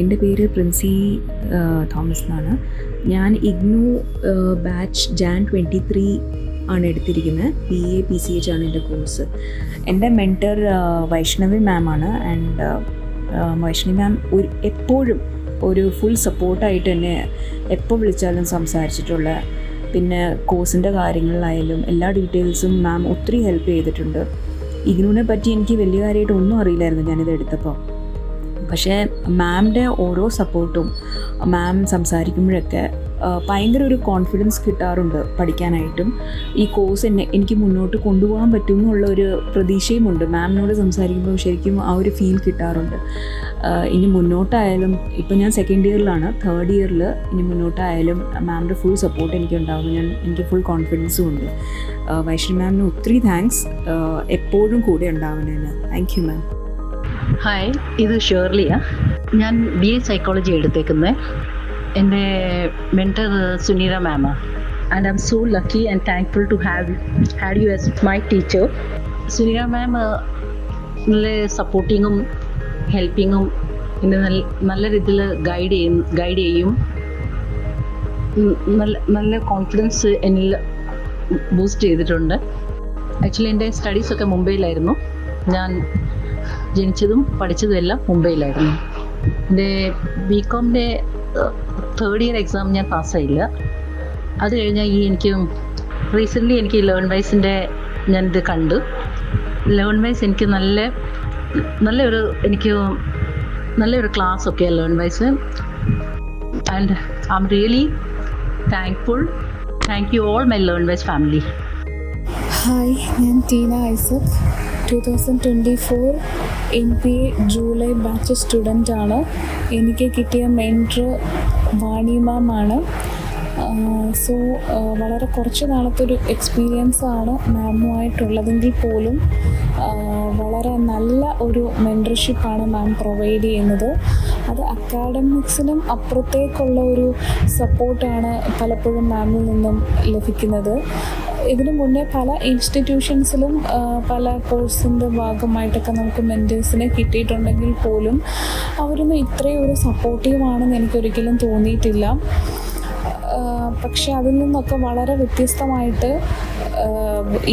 എന്റെ പേര് പ്രിൻസി തോമസ് എന്നാണ്. ഞാൻ IGNOU batch Jan twenty three ആണ് എടുത്തിരിക്കുന്നത്. B A P C H ആണ് എന്റെ കോഴ്സ്. എന്റെ മെന്റർ വൈഷ്ണവി മാം ആണ്. ആൻഡ് വൈഷ്ണവി മാം ഒരു എപ്പോഴും ഒരു ഫുൾ സപ്പോർട്ടായിട്ട് എന്നെ എപ്പോൾ വിളിച്ചാലും സംസാരിച്ചിട്ടുള്ള പിന്നെ കോഴ്സിന്റെ കാര്യങ്ങളിലായാലും എല്ലാ ഡീറ്റെയിൽസും മാം ഒത്തിരി ഹെൽപ്പ് ചെയ്തിട്ടുണ്ട്. ഇഗ്നുവിനെ പറ്റി എനിക്ക് വലിയ കാര്യമായിട്ട് ഒന്നും അറിയില്ലായിരുന്നു ഞാനിത് എടുത്തപ്പോൾ. പക്ഷേ മാമിന്റെ ഓരോ സപ്പോർട്ടും മാം സംസാരിക്കുമ്പോഴൊക്കെ ഭയങ്കര ഒരു കോൺഫിഡൻസ് കിട്ടാറുണ്ട് പഠിക്കാനായിട്ടും. ഈ കോഴ്സ് എന്നെ എനിക്ക് മുന്നോട്ട് കൊണ്ടുപോകാൻ പറ്റും എന്നുള്ള ഒരു പ്രതീക്ഷയുമുണ്ട്. മാമിനോട് സംസാരിക്കുമ്പോൾ ശരിക്കും ആ ഒരു ഫീൽ കിട്ടാറുണ്ട്. ഇനി മുന്നോട്ടായാലും ഇപ്പം ഞാൻ സെക്കൻഡ് ഇയറിലാണ് തേർഡ് ഇയറിൽ ഇനി മുന്നോട്ടായാലും മാമിന്റെ ഫുൾ സപ്പോർട്ട് എനിക്ക് ഉണ്ടാവും ഞാൻ എനിക്ക് ഫുൾ കോൺഫിഡൻസും ഉണ്ട്. വൈഷ്ണവ് മാമിന് ഒത്തിരി താങ്ക്സ് എപ്പോഴും കൂടെ ഉണ്ടാവുന്നതിന് താങ്ക് യു മാം ഹായ് ഇത് ഷേർലിയാ. ഞാൻ ബി എ സൈക്കോളജി എടുത്തേക്കുന്നത് എന്റെ mentor Suneera ma'am and I so lucky and thankful to have had you as my teacher Suneera ma'am നല്ല സപ്പോർട്ടിങ്ങും ഹെൽപ്പിങ്ങും എന്നെ നല്ല നല്ല രീതിയിൽ ഗൈഡ് ചെയ്യും ഗൈഡ് ചെയ്യും. നല്ല നല്ല കോൺഫിഡൻസ് എന്നിൽ ബൂസ്റ്റ് ചെയ്തിട്ടുണ്ട്. ആക്ച്വലി എന്റെ സ്റ്റഡീസൊക്കെ മുംബൈയിലായിരുന്നു. ഞാൻ ജനിച്ചതും പഠിച്ചതും എല്ലാം മുംബൈയിലായിരുന്നു. എന്റെ ബി കോമിന്റെ തേർഡ് ഇയർ എക്സാം ഞാൻ പാസ്സായില്ല. അത് കഴിഞ്ഞാൽ ഈ എനിക്ക് റീസെന്റ്ലി എനിക്ക് ലേൺ വൈസിന്റെ ഞാനിത് കണ്ടു. ലേൺ വൈസ് എനിക്ക് നല്ല നല്ലൊരു എനിക്ക് നല്ലൊരു ക്ലാസ് ഒക്കെ learn wise and I'm really thankful thank you all my learn wise family hi ഞാൻ Teena Isaac. Two thousand twenty four N P A July batch student ആണ്. എനിക്ക് കിട്ടിയ മെന്റർ വാണി മാം ആണ്. സോ വളരെ കുറച്ച് നാളത്തെ ഒരു എക്സ്പീരിയൻസ് ആണ് മാമുമായിട്ടുള്ളതെങ്കിൽ പോലും വളരെ നല്ല ഒരു മെന്റർഷിപ്പാണ് മാം പ്രൊവൈഡ് ചെയ്യുന്നത്. അത് അക്കാഡമിക്സിനും അപ്പുറത്തേക്കുള്ള ഒരു സപ്പോർട്ടാണ് പലപ്പോഴും മാമിൽ നിന്നും ലഭിക്കുന്നത്. ഇതിനു മുന്നേ പല ഇൻസ്റ്റിറ്റ്യൂഷൻസിലും പല കോഴ്സിന്റെ ഭാഗമായിട്ടൊക്കെ നമുക്ക് മെന്റേഴ്സിനെ കിട്ടിയിട്ടുണ്ടെങ്കിൽ പോലും അവരൊന്നും ഇത്രയും ഒരു സപ്പോർട്ടീവാണെന്ന് എനിക്കൊരിക്കലും തോന്നിയിട്ടില്ല. പക്ഷെ അതിൽ നിന്നൊക്കെ വളരെ വ്യത്യസ്തമായിട്ട്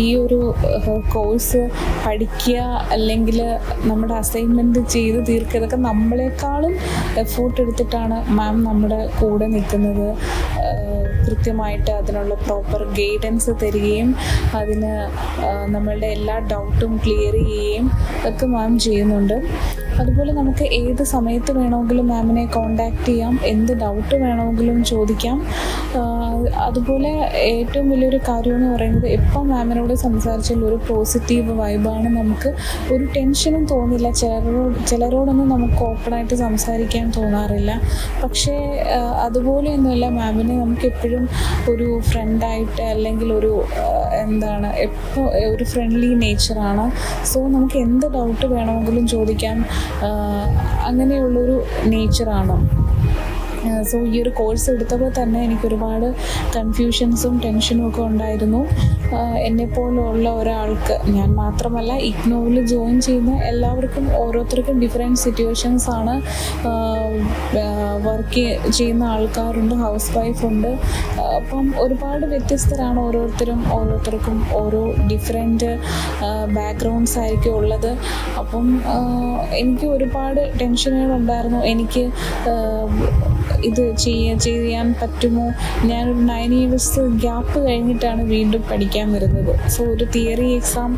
ഈ ഒരു കോഴ്സ് പഠിക്കുക അല്ലെങ്കിൽ നമ്മുടെ അസൈൻമെന്റ് ചെയ്ത് തീർക്കുക ഇതൊക്കെ നമ്മളെക്കാളും എഫോർട്ട് എടുത്തിട്ടാണ് മാം നമ്മുടെ കൂടെ നിൽക്കുന്നത്. കൃത്യമായിട്ട് അതിനുള്ള പ്രോപ്പർ ഗൈഡൻസ് തരികയും അതിന് നമ്മളുടെ എല്ലാ ഡൗട്ടും ക്ലിയർ ചെയ്യുകയും ഒക്കെ മാം ചെയ്യുന്നുണ്ട്. അതുപോലെ നമുക്ക് ഏത് സമയത്ത് വേണമെങ്കിലും മാമിനെ കോണ്ടാക്ട് ചെയ്യാം എന്ത് ഡൗട്ട് വേണമെങ്കിലും ചോദിക്കാം. അതുപോലെ ഏറ്റവും വലിയൊരു കാര്യമെന്ന് പറയുന്നത് എപ്പം മാമിനോട് സംസാരിച്ചാൽ ഒരു പോസിറ്റീവ് വൈബാണ് നമുക്ക്. ഒരു ടെൻഷനും തോന്നില്ല. ചിലരോട് ചിലരോടൊന്നും നമുക്ക് ഓപ്പണായിട്ട് സംസാരിക്കാൻ തോന്നാറില്ല. പക്ഷേ അതുപോലെയൊന്നുമല്ല മാമിനെ നമുക്ക് എപ്പോഴും ഒരു ഫ്രണ്ടായിട്ട് അല്ലെങ്കിൽ ഒരു എന്താണ് എപ്പോൾ ഒരു ഫ്രണ്ട്ലി നേച്ചറാണ് സോ നമുക്ക് എന്ത് ഡൗട്ട് വേണമെങ്കിലും ചോദിക്കാം. അങ്ങനെയുള്ളൊരു നേച്ചറാണ് സോ ഈ ഒരു കോഴ്സ് എടുത്തപ്പോൾ തന്നെ എനിക്ക് ഒരുപാട് കൺഫ്യൂഷൻസും ടെൻഷനും ഒക്കെ ഉണ്ടായിരുന്നു. എന്നെപ്പോലുള്ള ഒരാൾക്ക് ഞാൻ മാത്രമല്ല ഇഗ്നോവിൽ ജോയിൻ ചെയ്യുന്ന എല്ലാവർക്കും ഓരോരുത്തർക്കും ഡിഫറെന്റ് സിറ്റുവേഷൻസ് ആണ്. വർക്ക് ചെയ്യുന്ന ആൾക്കാരുണ്ട് ഹൗസ് വൈഫുണ്ട് അപ്പം ഒരുപാട് വ്യത്യസ്തരാണ് ഓരോരുത്തരും ഓരോരുത്തർക്കും ഓരോ ഡിഫറെന്റ് ബാക്ക്ഗ്രൗണ്ട്സ് ആയിരിക്കും ഉള്ളത്. അപ്പം എനിക്ക് ഒരുപാട് ടെൻഷനുകളുണ്ടായിരുന്നു എനിക്ക് ആ, ഇത് ചെയ്യാൻ ചെയ്യാൻ പറ്റുമോ? ഞാനൊരു നയൻ ഇയേഴ്സ് ഗ്യാപ്പ് കഴിഞ്ഞിട്ടാണ് വീണ്ടും പഠിക്കാൻ വരുന്നത്. സോ ഒരു തിയറി എക്സാം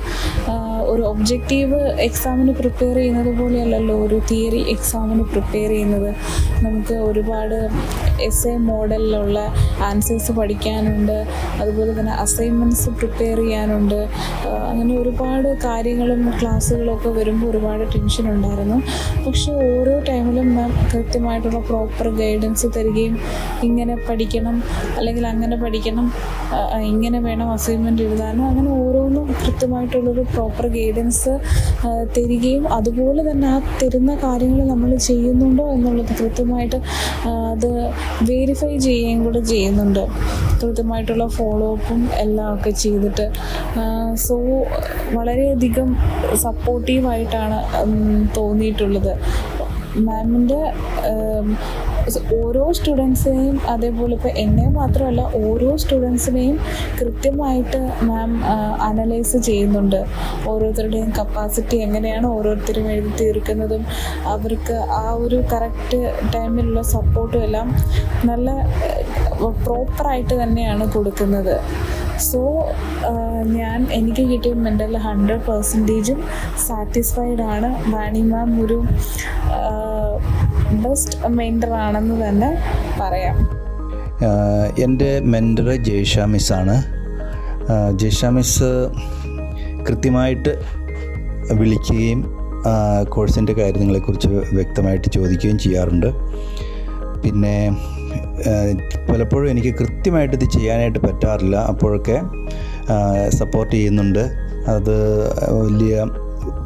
ഒരു ഒബ്ജക്റ്റീവ് എക്സാമിന് പ്രിപ്പയർ ചെയ്യുന്നത് പോലെയല്ലല്ലോ ഒരു തിയറി എക്സാമിന് പ്രിപ്പയർ ചെയ്യുന്നത്. നമുക്ക് ഒരുപാട് എസ് എ മോഡലിലുള്ള ആൻസേഴ്സ് പഠിക്കാനുണ്ട്. അതുപോലെ തന്നെ അസൈൻമെന്റ്സ് പ്രിപ്പയർ ചെയ്യാനുണ്ട്. അങ്ങനെ ഒരുപാട് കാര്യങ്ങളും ക്ലാസ്സുകളൊക്കെ വരുമ്പോൾ ഒരുപാട് ടെൻഷൻ ഉണ്ടായിരുന്നു. പക്ഷേ ഓരോ ടൈമിലും മാം കൃത്യമായിട്ടുള്ള പ്രോപ്പർ ഗൈഡൻസ് തരികയും ഇങ്ങനെ പഠിക്കണം അല്ലെങ്കിൽ അങ്ങനെ പഠിക്കണം ഇങ്ങനെ വേണം അസൈൻമെന്റ് എഴുതാനും. അങ്ങനെ ഓരോന്നും കൃത്യമായിട്ടുള്ളൊരു പ്രോപ്പർ ഗൈഡൻസ് തരികയും അതുപോലെ തന്നെ ആ തരുന്ന കാര്യങ്ങൾ നമ്മൾ ചെയ്യുന്നുണ്ടോ എന്നുള്ളത് കൃത്യമായിട്ട് അത് വെരിഫൈ ചെയ്യുകയും കൂടെ ചെയ്യുന്നുണ്ട്. കൃത്യമായിട്ടുള്ള ഫോളോ അപ്പും എല്ലാം ഒക്കെ ചെയ്തിട്ട്. സോ വളരെയധികം സപ്പോർട്ടീവായിട്ടാണ് തോന്നിയിട്ടുള്ളത്. മാമിന്റെ ഓരോ സ്റ്റുഡൻസിനെയും അതേപോലെ ഇപ്പോൾ എന്നെ മാത്രമല്ല ഓരോ സ്റ്റുഡൻസിനെയും കൃത്യമായിട്ട് മാം അനലൈസ് ചെയ്യുന്നുണ്ട്. ഓരോരുത്തരുടെയും കപ്പാസിറ്റി എങ്ങനെയാണ് ഓരോരുത്തരും എഴുതി തീർക്കുന്നതും അവർക്ക് ആ ഒരു കറക്റ്റ് ടൈമിലുള്ള സപ്പോർട്ടും എല്ലാം നല്ല പ്രോപ്പറായിട്ട് തന്നെയാണ് കൊടുക്കുന്നത്. സോ ഞാൻ എനിക്ക് കിട്ടിയ മെന്റൽ ഹൺഡ്രഡ് പെർസെന്റേജും സാറ്റിസ്ഫൈഡ് ആണ്. വാണി മാം ഒരു ബെസ്റ്റ് മെന്റർ ആണെന്ന് തന്നെ പറയാം. എന്റെ മെന്റർ ജയ്ഷ മിസ്സാണ്. ജയ്ഷ മിസ് കൃത്യമായിട്ട് വിളിക്കുകയും കോഴ്സിന്റെ കാര്യങ്ങളെക്കുറിച്ച് വ്യക്തമായിട്ട് ചോദിക്കുകയും ചെയ്യാറുണ്ട്. പിന്നെ പലപ്പോഴും എനിക്ക് കൃത്യമായിട്ട് ഇത് ചെയ്യാനായിട്ട് പറ്റാറില്ല. അപ്പോഴൊക്കെ സപ്പോർട്ട് ചെയ്യുന്നുണ്ട്. അത് വലിയ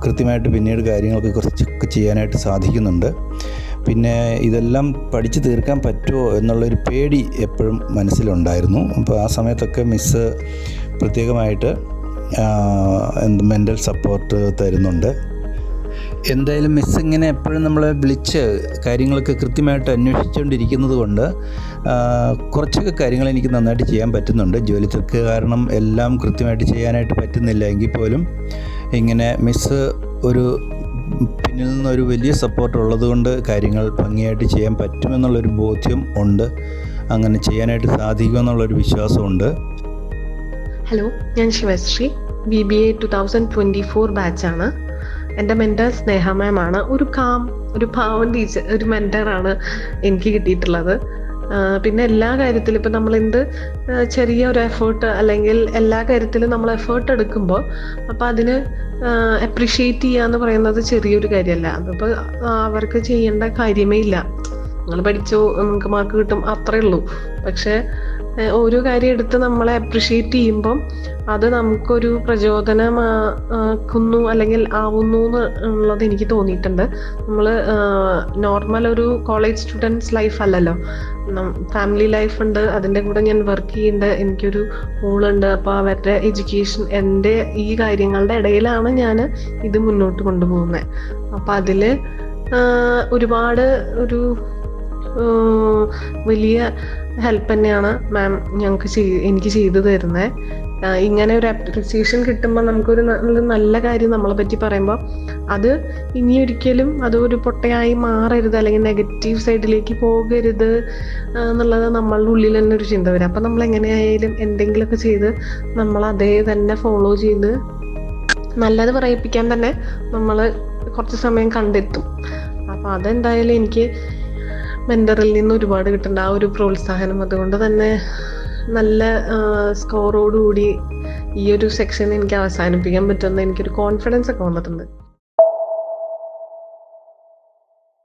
കൃത്യമായിട്ട് പിന്നീട് കാര്യങ്ങളൊക്കെ കുറച്ചൊക്കെ ചെയ്യാനായിട്ട് സാധിക്കുന്നുണ്ട്. പിന്നെ ഇതെല്ലാം പഠിച്ചു തീർക്കാൻ പറ്റുമോ എന്നുള്ളൊരു പേടി എപ്പോഴും മനസ്സിലുണ്ടായിരുന്നു. അപ്പോൾ ആ സമയത്തൊക്കെ മിസ്സ് പ്രത്യേകമായിട്ട് എന്ത് മെന്റൽ സപ്പോർട്ട് തരുന്നുണ്ട്. എന്തായാലും മിസ് ഇങ്ങനെ എപ്പോഴും നമ്മളെ വിളിച്ച് കാര്യങ്ങളൊക്കെ കൃത്യമായിട്ട് അന്വേഷിച്ചുകൊണ്ടിരിക്കുന്നത് കൊണ്ട് കുറച്ചൊക്കെ കാര്യങ്ങൾ എനിക്ക് നന്നായിട്ട് ചെയ്യാൻ പറ്റുന്നുണ്ട്. ജോലി തിരക്ക് കാരണം എല്ലാം കൃത്യമായിട്ട് ചെയ്യാനായിട്ട് പറ്റുന്നില്ല എങ്കിൽ പോലും ഇങ്ങനെ മിസ് ഒരു പിന്നിൽ നിന്നൊരു വലിയ സപ്പോർട്ട് ഉള്ളതുകൊണ്ട് കാര്യങ്ങൾ ഭംഗിയായിട്ട് ചെയ്യാൻ പറ്റുമെന്നുള്ളൊരു ബോധ്യം ഉണ്ട്. അങ്ങനെ ചെയ്യാനായിട്ട് സാധിക്കുമെന്നുള്ളൊരു വിശ്വാസമുണ്ട് ഹലോ ഞാൻ Sivasree. B B A two thousand twenty four ബാച്ചാണ് എന്റെ മെന്റർ സ്നേഹ മാം ആണ്. ഒരു കാം ഒരു പാവൻ ടീച്ചർ ഒരു മെന്ററാണ് എനിക്ക് കിട്ടിയിട്ടുള്ളത്. പിന്നെ എല്ലാ കാര്യത്തിലും ഇപ്പം നമ്മൾ എന്ത് ചെറിയ ഒരു എഫേർട്ട് അല്ലെങ്കിൽ എല്ലാ കാര്യത്തിലും നമ്മൾ എഫേർട്ട് എടുക്കുമ്പോൾ അപ്പം അതിന് അപ്രിഷ്യേറ്റ് ചെയ്യുക എന്ന് പറയുന്നത് ചെറിയൊരു കാര്യമല്ല. അതിപ്പോൾ അവർക്ക് ചെയ്യേണ്ട കാര്യമേ ഇല്ല. നിങ്ങൾ പഠിച്ചു നിങ്ങൾക്ക് മാർക്ക് കിട്ടും അത്രേ ഉള്ളൂ. പക്ഷേ ഓരോ കാര്യം എടുത്ത് നമ്മളെ അപ്രിഷിയേറ്റ് ചെയ്യുമ്പം അത് നമുക്കൊരു പ്രചോദനമാക്കുന്നു അല്ലെങ്കിൽ ആവുന്നു എന്നുള്ളത് എനിക്ക് തോന്നിയിട്ടുണ്ട്. നമ്മൾ നോർമൽ ഒരു കോളേജ് സ്റ്റുഡൻസ് ലൈഫ് അല്ലല്ലോ. ഫാമിലി ലൈഫ് ഉണ്ട് അതിന്റെ കൂടെ ഞാൻ വർക്ക് ചെയ്യുന്നുണ്ട് എനിക്കൊരു മോളുണ്ട് അപ്പോൾ അവരുടെ എഡ്യൂക്കേഷൻ എന്റെ ഈ കാര്യങ്ങളുടെ ഇടയിലാണ് ഞാൻ ഇത് മുന്നോട്ട് കൊണ്ടുപോകുന്നത് അപ്പം അതിൽ ഒരുപാട് ഒരു വലിയ ഹെൽപ്പ് തന്നെയാണ് മാം ഞങ്ങൾക്ക് എനിക്ക് ചെയ്തു തരുന്നത് ഇങ്ങനെ ഒരു അപ്രിസിയേഷൻ കിട്ടുമ്പോൾ നമുക്കൊരു നല്ല നല്ല കാര്യം നമ്മളെ പറ്റി പറയുമ്പോൾ അത് ഇനി ഒരിക്കലും അത് ഒരു പൊട്ടയായി മാറരുത് അല്ലെങ്കിൽ നെഗറ്റീവ് സൈഡിലേക്ക് പോകരുത് എന്നുള്ളത് നമ്മളുടെ ഉള്ളിൽ തന്നെ ഒരു ചിന്ത വരും. അപ്പം നമ്മൾ എങ്ങനെയായാലും എന്തെങ്കിലുമൊക്കെ ചെയ്ത് നമ്മൾ അതേ തന്നെ ഫോളോ ചെയ്ത് നല്ലത് പറയിപ്പിക്കാൻ തന്നെ നമ്മൾ കുറച്ച് സമയം കണ്ടെത്തും. അപ്പോൾ അതെന്തായാലും എനിക്ക് മെന്ററിൽ നിന്ന് ഒരുപാട് കിട്ടുന്നുണ്ട് ആ ഒരു പ്രോത്സാഹനം. അതുകൊണ്ട് തന്നെ നല്ല സ്കോറോടുകൂടി ഈ ഒരു സെക്ഷൻ എനിക്ക് അവസാനിപ്പിക്കാൻ പറ്റുമെന്ന് എനിക്കൊരു കോൺഫിഡൻസ് ഒക്കെ വന്നിട്ടുണ്ട്.